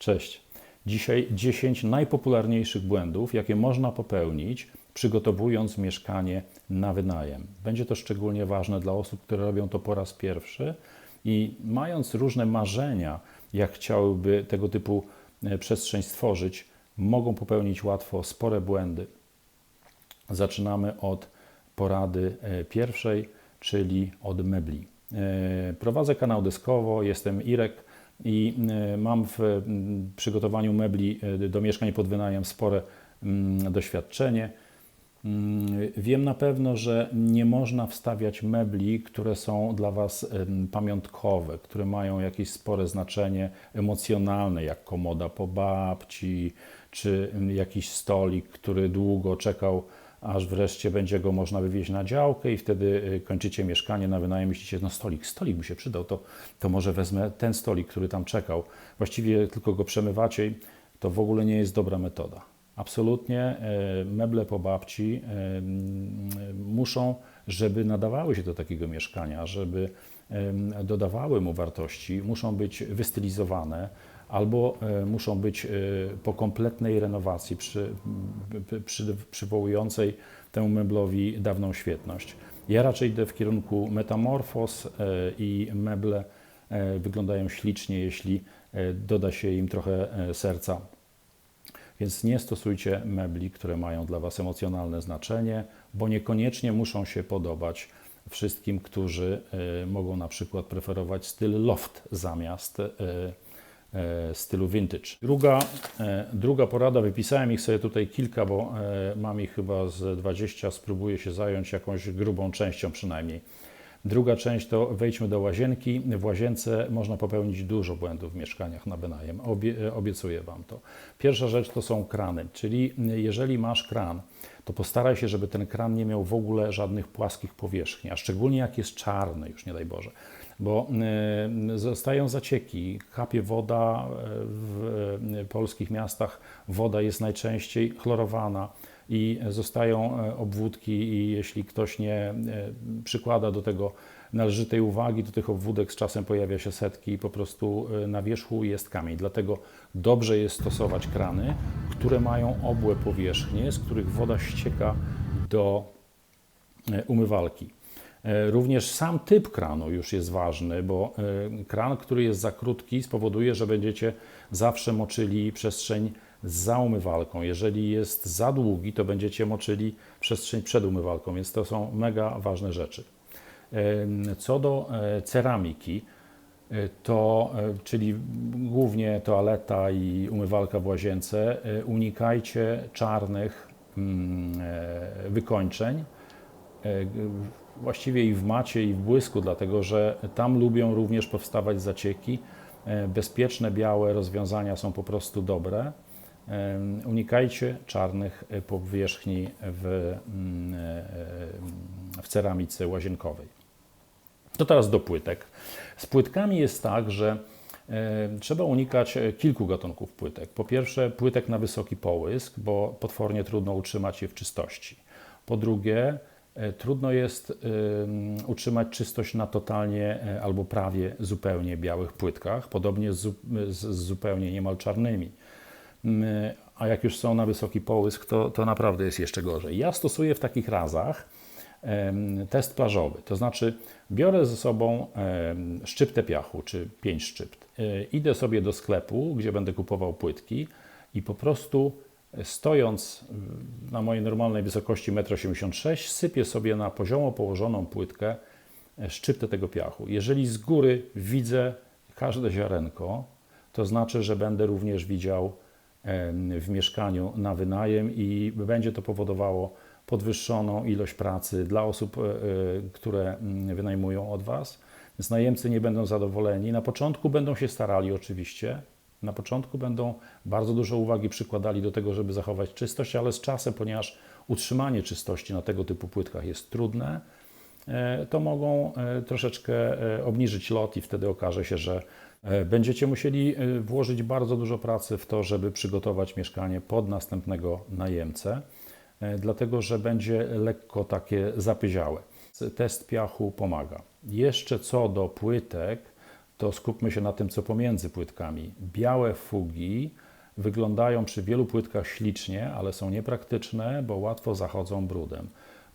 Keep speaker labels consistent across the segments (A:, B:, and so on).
A: Cześć. Dzisiaj 10 najpopularniejszych błędów, jakie można popełnić, przygotowując mieszkanie na wynajem. Będzie to szczególnie ważne dla osób, które robią to po raz pierwszy i mając różne marzenia, jak chciałyby tego typu e, przestrzeń stworzyć, mogą popełnić łatwo spore błędy. Zaczynamy od porady e, pierwszej, czyli od mebli. E, Prowadzę kanał deskowo, jestem Irek i e, mam w przygotowaniu mebli e, do mieszkań pod wynajem spore doświadczenie. Wiem na pewno, że nie można wstawiać mebli, które są dla Was em, pamiątkowe, które mają jakieś spore znaczenie emocjonalne, jak komoda po babci, czy jakiś stolik, który długo czekał, aż wreszcie będzie go można wywieźć na działkę i wtedy y, kończycie mieszkanie na wynajem, myślicie, no stolik, stolik by się przydał, to, to może wezmę ten stolik, który tam czekał. Właściwie tylko go przemywacie, to w ogóle nie jest dobra metoda. Absolutnie e, meble po babci e, muszą, żeby nadawały się do takiego mieszkania, żeby dodawały mu wartości, muszą być wystylizowane albo e, muszą być e, po kompletnej renowacji przy, przy- przy, przywołującej temu meblowi dawną świetność. Ja raczej idę w kierunku metamorfos e, i meble wyglądają ślicznie, jeśli doda się im trochę serca. Więc nie stosujcie mebli, które mają dla Was emocjonalne znaczenie, bo niekoniecznie muszą się podobać wszystkim, którzy mogą na przykład preferować styl loft zamiast stylu vintage. Druga, e, druga porada, wypisałem ich sobie tutaj kilka, bo e, mam ich chyba z 20, spróbuję się zająć jakąś grubą częścią przynajmniej. Druga część to wejdźmy do łazienki. W łazience można popełnić dużo błędów w mieszkaniach na wynajem. Obie, obiecuję Wam to. Pierwsza rzecz to są krany, czyli jeżeli masz kran, to postaraj się, żeby ten kran nie miał w ogóle żadnych płaskich powierzchni, a szczególnie jak jest czarny, już nie daj Boże, bo y, zostają zacieki, kapie woda e, w e, polskich miastach, woda jest najczęściej chlorowana i zostają e, obwódki i jeśli ktoś nie e, przykłada do tego należytej uwagi, do tych obwódek z czasem pojawia się setki i po prostu e, na wierzchu jest kamień. Dlatego dobrze jest stosować krany, które mają obłe powierzchnie, z których woda ścieka do e, umywalki. E, Również sam typ kranu już jest ważny, bo e, kran, który jest za krótki, spowoduje, że będziecie zawsze moczyli przestrzeń za umywalką. Jeżeli jest za długi, to będziecie moczyli przestrzeń przed umywalką, więc to są mega ważne rzeczy. Em, Co do e, ceramiki, e, to, e, czyli głównie toaleta i umywalka w łazience, e, unikajcie czarnych mm, e, wykończeń e, właściwie i w macie, i w błysku, dlatego że tam lubią również powstawać zacieki. E, Bezpieczne, białe rozwiązania są po prostu dobre. Em, Unikajcie czarnych e, powierzchni w, mm, e, e, w ceramice łazienkowej. To teraz do płytek. Z płytkami jest tak, że e, trzeba unikać e, kilku gatunków płytek. Po pierwsze, płytek na wysoki połysk, bo potwornie trudno utrzymać je w czystości. Po drugie, e, trudno jest em, utrzymać czystość na totalnie e, albo prawie zupełnie białych płytkach, podobnie z, zu- z, z zupełnie niemal czarnymi. A jak już są na wysoki połysk, to, to naprawdę jest jeszcze gorzej. Ja stosuję w takich razach test plażowy, to znaczy biorę ze sobą szczyptę piachu, czy pięć szczypt. E, Idę sobie do sklepu, gdzie będę kupował płytki i po prostu e, stojąc mm, na mojej normalnej wysokości 1,86 m, sypię sobie na poziomo położoną płytkę e, szczyptę tego piachu. Jeżeli z góry widzę każde ziarenko, to znaczy, że będę również widział em, w mieszkaniu na wynajem i będzie to powodowało podwyższoną ilość pracy dla osób, e, e, które mm, wynajmują od Was. Więc najemcy nie będą zadowoleni. Na początku będą się starali oczywiście. Na początku będą bardzo dużo uwagi przykładali do tego, żeby zachować czystość, ale z czasem, ponieważ utrzymanie czystości na tego typu płytkach jest trudne, e, to mogą e, troszeczkę e, obniżyć lot i wtedy okaże się, że będziecie musieli włożyć bardzo dużo pracy w to, żeby przygotować mieszkanie pod następnego najemcę, dlatego że będzie lekko takie zapyziałe. Test piachu pomaga. Jeszcze co do płytek, to skupmy się na tym, co pomiędzy płytkami. Białe fugi wyglądają przy wielu płytkach ślicznie, ale są niepraktyczne, bo łatwo zachodzą brudem.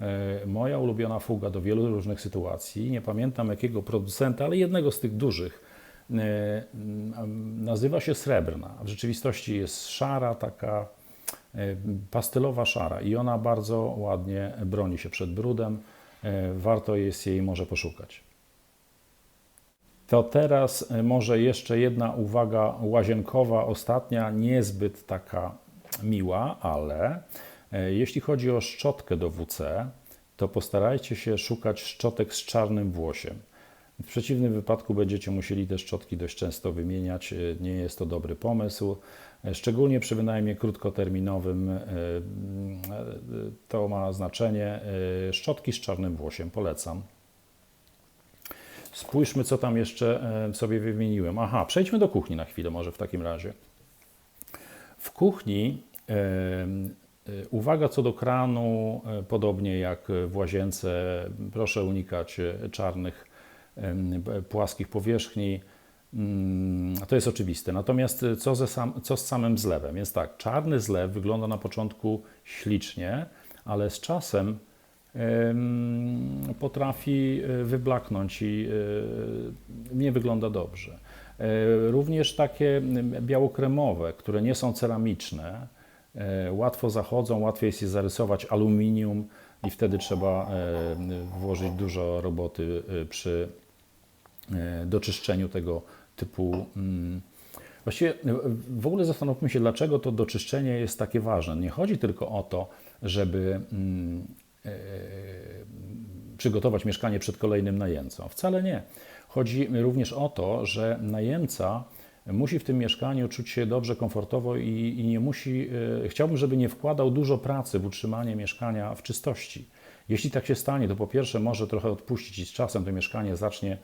A: E, Moja ulubiona fuga do wielu różnych sytuacji, nie pamiętam jakiego producenta, ale jednego z tych dużych, e, mm, nazywa się srebrna. W rzeczywistości jest szara, taka e, pastelowa szara i ona bardzo ładnie broni się przed brudem. Warto jest jej może poszukać. To teraz e, może jeszcze jedna uwaga łazienkowa, ostatnia, niezbyt taka miła, ale e, jeśli chodzi o szczotkę do WC, to postarajcie się szukać szczotek z czarnym włosiem. W przeciwnym wypadku będziecie musieli te szczotki dość często wymieniać. E, Nie jest to dobry pomysł. Szczególnie przy wynajmie krótkoterminowym to ma znaczenie. Szczotki z czarnym włosiem polecam. Spójrzmy, co tam jeszcze e, sobie wymieniłem. Aha, przejdźmy do kuchni na chwilę, może w takim razie. W kuchni e, uwaga co do kranu, e, podobnie jak w łazience, proszę unikać czarnych, płaskich powierzchni. Mm, To jest oczywiste. Natomiast co, ze sam, co z samym zlewem? Jest tak, czarny zlew wygląda na początku ślicznie, ale z czasem em, potrafi e, wyblaknąć i e, nie wygląda dobrze. E, Również takie białokremowe, które nie są ceramiczne, łatwo zachodzą, łatwiej jest je zarysować aluminium i wtedy trzeba włożyć dużo roboty przy doczyszczeniu tego typu. mm, Właściwie w ogóle zastanówmy się, dlaczego to doczyszczenie jest takie ważne. Nie chodzi tylko o to, żeby mm, przygotować mieszkanie przed kolejnym najemcą. Wcale nie. Chodzi również o to, że najemca musi w tym mieszkaniu czuć się dobrze, komfortowo i, i nie musi. e, Chciałbym, żeby nie wkładał dużo pracy w utrzymanie mieszkania w czystości. Jeśli tak się stanie, to po pierwsze może trochę odpuścić i z czasem to mieszkanie zacznie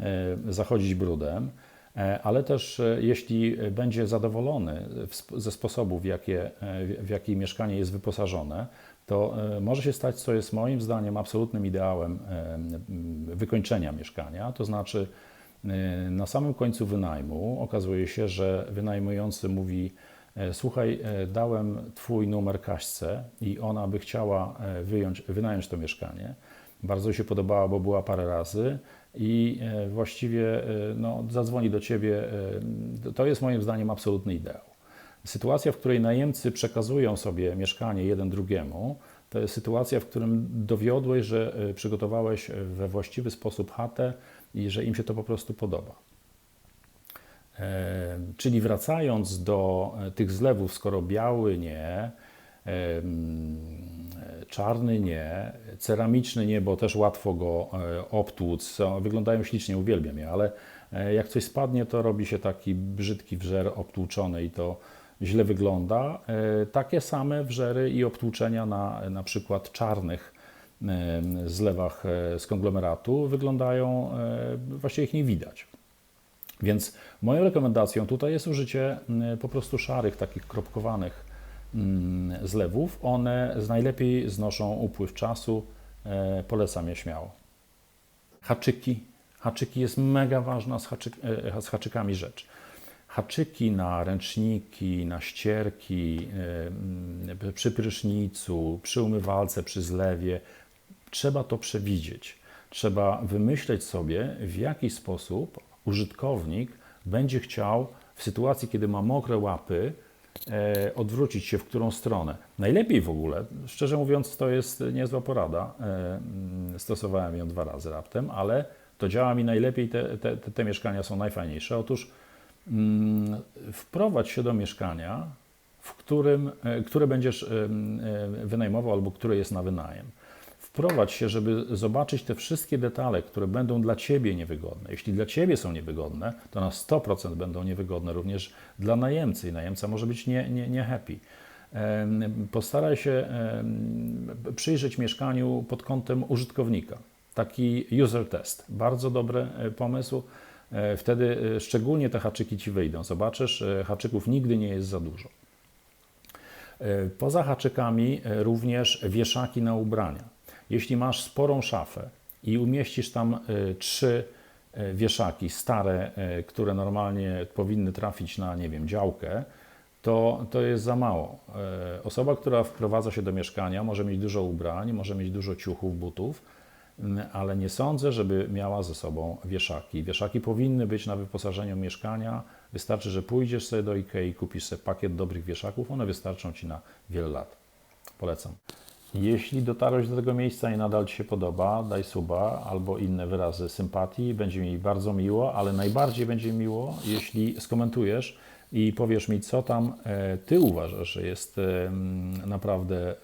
A: e, zachodzić brudem, e, ale też e, jeśli będzie zadowolony ze sposobów, w, jakie, e, w jaki mieszkanie jest wyposażone, to e, może się stać, co jest moim zdaniem absolutnym ideałem e, wykończenia mieszkania, to znaczy e, na samym końcu wynajmu okazuje się, że wynajmujący mówi: Słuchaj, dałem Twój numer Kaśce i ona by chciała wyjąć, wynająć to mieszkanie. Bardzo się podobała, bo była parę razy i właściwie no, zadzwoni do Ciebie. To jest moim zdaniem absolutny ideał. Sytuacja, w której najemcy przekazują sobie mieszkanie jeden drugiemu, to jest sytuacja, w którym dowiodłeś, że e, przygotowałeś we właściwy sposób chatę i że im się to po prostu podoba. E, Czyli wracając do e, tych zlewów, skoro biały nie, e, czarny nie, ceramiczny nie, bo też łatwo go e, obtłuc, wyglądają ślicznie, uwielbiam je, ale e, jak coś spadnie, to robi się taki brzydki wżer obtłuczony i to źle wygląda. E, Takie same wżery i obtłuczenia na na przykład czarnych em, zlewach e, z konglomeratu wyglądają, e, właściwie ich nie widać. Więc moją rekomendacją tutaj jest użycie po prostu szarych, takich kropkowanych zlewów. One z najlepiej znoszą upływ czasu. E, Polecam je śmiało. Haczyki. Haczyki jest mega ważna z, haczyk, e, z haczykami rzecz. Haczyki na ręczniki, na ścierki, przy prysznicu, przy umywalce, przy zlewie. Trzeba to przewidzieć. Trzeba wymyśleć sobie, w jaki sposób użytkownik będzie chciał w sytuacji, kiedy ma mokre łapy, e, odwrócić się w którą stronę. Najlepiej w ogóle, szczerze mówiąc, to jest niezła porada. E, mm, stosowałem ją dwa razy raptem, ale to działa mi najlepiej. Te, te, te, mieszkania są najfajniejsze. Otóż wprowadź się do mieszkania, w którym, e, które będziesz e, wynajmował albo które jest na wynajem. Wprowadź się, żeby zobaczyć te wszystkie detale, które będą dla Ciebie niewygodne. Jeśli dla Ciebie są niewygodne, to na 100% będą niewygodne również dla najemcy i najemca może być nie, nie, nie happy. Postaraj się przyjrzeć mieszkaniu pod kątem użytkownika. Taki user test. Bardzo dobry e, pomysł. E, Wtedy e, szczególnie te haczyki Ci wyjdą. Zobaczysz, e, haczyków nigdy nie jest za dużo. Poza haczykami również wieszaki na ubrania. Jeśli masz sporą szafę i umieścisz tam trzy wieszaki stare, które normalnie powinny trafić na, nie wiem, działkę, to, to jest za mało. Osoba, która wprowadza się do mieszkania, może mieć dużo ubrań, może mieć dużo ciuchów, butów, ale nie sądzę, żeby miała ze sobą wieszaki. Wieszaki powinny być na wyposażeniu mieszkania. Wystarczy, że pójdziesz sobie do IKEA i kupisz sobie pakiet dobrych wieszaków, one wystarczą Ci na wiele lat. Polecam. Jeśli dotarłeś do tego miejsca i nadal Ci się podoba, daj suba albo inne wyrazy sympatii. Będzie mi bardzo miło, ale najbardziej będzie miło, jeśli skomentujesz i powiesz mi, co tam e, Ty uważasz, że jest naprawdę e,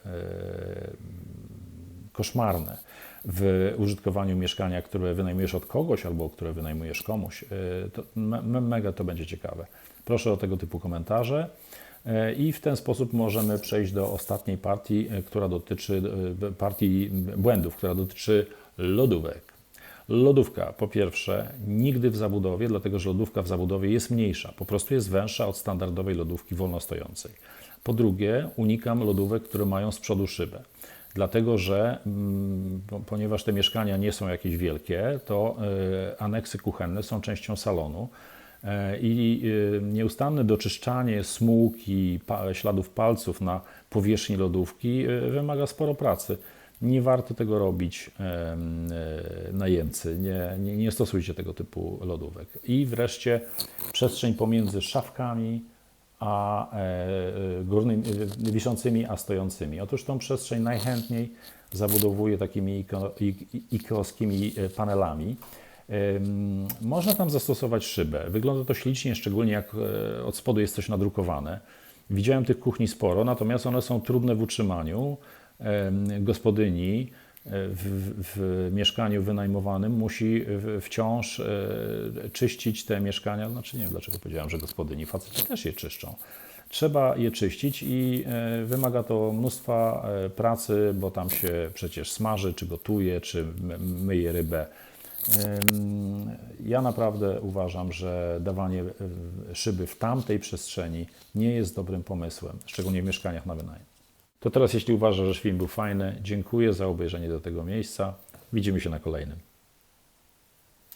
A: koszmarne w użytkowaniu mieszkania, które wynajmujesz od kogoś albo które wynajmujesz komuś. E, To me, me- mega to będzie ciekawe. Proszę o tego typu komentarze. E, I w ten sposób możemy przejść do ostatniej partii, e, która dotyczy partii błędów, która dotyczy lodówek. Lodówka, po pierwsze, nigdy w zabudowie, dlatego że lodówka w zabudowie jest mniejsza, po prostu jest węższa od standardowej lodówki wolnostojącej. Po drugie, unikam lodówek, które mają z przodu szybę. Dlatego, że mm, po- ponieważ te mieszkania nie są jakieś wielkie, to e, aneksy kuchenne są częścią salonu e, i e, nieustanne doczyszczanie smug i pa, śladów palców na powierzchni lodówki wymaga sporo pracy. Nie warto tego robić em, najemcy. Nie, nie, nie stosujcie tego typu lodówek. I wreszcie przestrzeń pomiędzy szafkami a e, e, górnymi, e, wiszącymi, a stojącymi. Otóż tą przestrzeń najchętniej zabudowuję takimi iko- i- i- ikeowskimi e, panelami. Można tam zastosować szybę. Wygląda to ślicznie, szczególnie jak od spodu jest coś nadrukowane. Widziałem tych kuchni sporo, natomiast one są trudne w utrzymaniu. Gospodyni w, w mieszkaniu wynajmowanym musi wciąż e, czyścić te mieszkania. Znaczy nie wiem, dlaczego powiedziałem, że gospodyni, faceci też je czyszczą. Trzeba je czyścić i e, wymaga to mnóstwa e, pracy, bo tam się przecież smaży, czy gotuje, czy myje rybę. Ja naprawdę uważam, że dawanie szyby w tamtej przestrzeni nie jest dobrym pomysłem, szczególnie w mieszkaniach na wynajem. To teraz, jeśli uważasz, że film był fajny, dziękuję za obejrzenie do tego miejsca. Widzimy się na kolejnym.